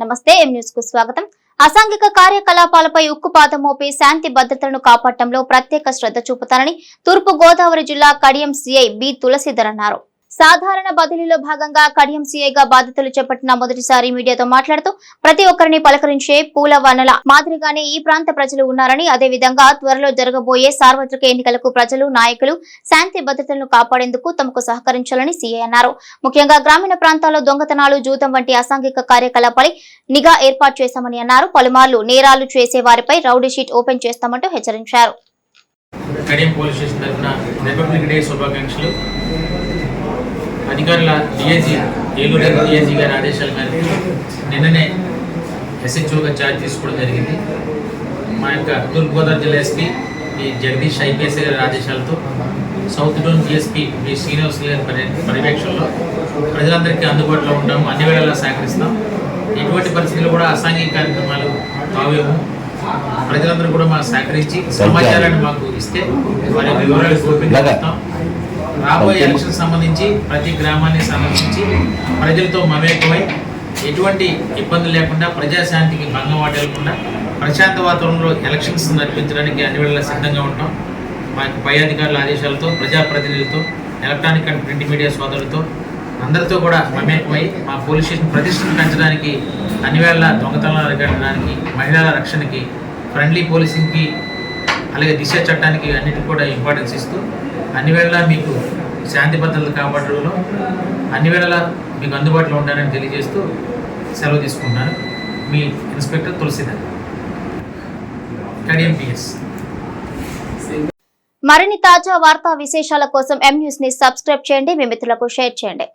నమస్తే ఎం న్యూస్కు స్వాగతం. అసాంఘిక కార్యకలాపాలపై ఉక్కుపాతం మోపి శాంతి భద్రతలను కాపాడటంలో ప్రత్యేక శ్రద్ధ చూపుతారని తూర్పు గోదావరి జిల్లా కడియం సిఐ బి తులసీధర్ అన్నారు. సాధారణ బదిలీలో భాగంగా కడియం సీఐగా బాధ్యతలు చేపట్టిన మొదటిసారి మీడియాతో మాట్లాడుతూ ప్రతి ఒక్కరిని పలకరించే పూల వనల మాదిరిగానే ఈ ప్రాంత ప్రజలు ఉన్నారని అదేవిధంగా త్వరలో జరగబోయే సార్వత్రిక ఎన్నికలకు ప్రజలు నాయకులు శాంతి భద్రతలను కాపాడేందుకు తమకు సహకరించాలని సీఐ అన్నారు. ముఖ్యంగా గ్రామీణ ప్రాంతాల్లో దొంగతనాలు జూతం వంటి అసాంఘిక కార్యకలాపాలపై నిఘా ఏర్పాటు చేశామని అన్నారు. పలుమార్లు నేరాలు చేసే వారిపై రౌడీ షీట్ ఓపెన్ చేస్తామంటూ హెచ్చరించారు. కడియం పోలీస్ స్టేషన్ తరఫున రిపబ్లిక్ డే శుభాకాంక్షలు. అధికారుల డిఐజీ ఏలూరు డిఐజీ గారి ఆదేశాల మేరకు నిన్ననే ఎస్హెచ్ఓగా ఛార్జ్ తీసుకోవడం జరిగింది. మా యొక్క తూర్పుగోదావరి జిల్లా ఎస్పీ ఈ జగదీష్ ఐపీఎస్ గారి ఆదేశాలతో south zone DSP M Srinivas గారి పర్య పర్యవేక్షణలో ప్రజలందరికీ అందుబాటులో ఉంటాము. అన్ని వేళలా సహకరిస్తాం. ఎటువంటి పరిస్థితుల్లో కూడా అసాంఘిక కార్యక్రమాలు కావేమో ప్రజలందరూ కూడా మాకు సహకరించి సమాచారాన్ని మాకు ఇస్తే వారి వివరాలు ఇస్తాం రాబోయే ఎలక్షన్ సంబంధించి ప్రతి గ్రామాన్ని సందర్శించి ప్రజలతో మమేకమై ఎటువంటి ఇబ్బందులు లేకుండా ప్రజాశాంతికి భంగం వాటిల్లకుండా ప్రశాంత వాతావరణంలో ఎలక్షన్స్ నడిపించడానికి అన్ని వేళలా సిద్ధంగా ఉంటాం. మా యొక్క పై అధికారుల ఆదేశాలతో ప్రజాప్రతినిధులతో ఎలక్ట్రానిక్ అండ్ ప్రింట్ మీడియా సోదరులతో అందరితో కూడా మమేకమై మా పోలీస్ స్టేషన్ ప్రతిష్టను పెంచడానికి అన్ని వేళ దొంగతనాలు అరికట్టడానికి మహిళల రక్షణకి ఫ్రెండ్లీ పోలీసింగ్కి అలాగే దిశ చట్టానికి అన్నిటికీ కూడా ఇంపార్టెన్స్ ఇస్తూ అన్ని వేళలా మీకు శాంతి భద్రతలు కాపాడడంలో అన్ని వేళలా మీకు అందుబాటులో ఉండాలని తెలియజేస్తూ సెలవు తీసుకుంటున్నాను. మీ ఇన్స్పెక్టర్ తులసిధర్. కడియం పిఎస్. మరిన్ని తాజా వార్తా విశేషాల కోసం ఎం న్యూస్ని సబ్స్క్రైబ్ చేయండి మీ మిత్రులకు షేర్ చేయండి.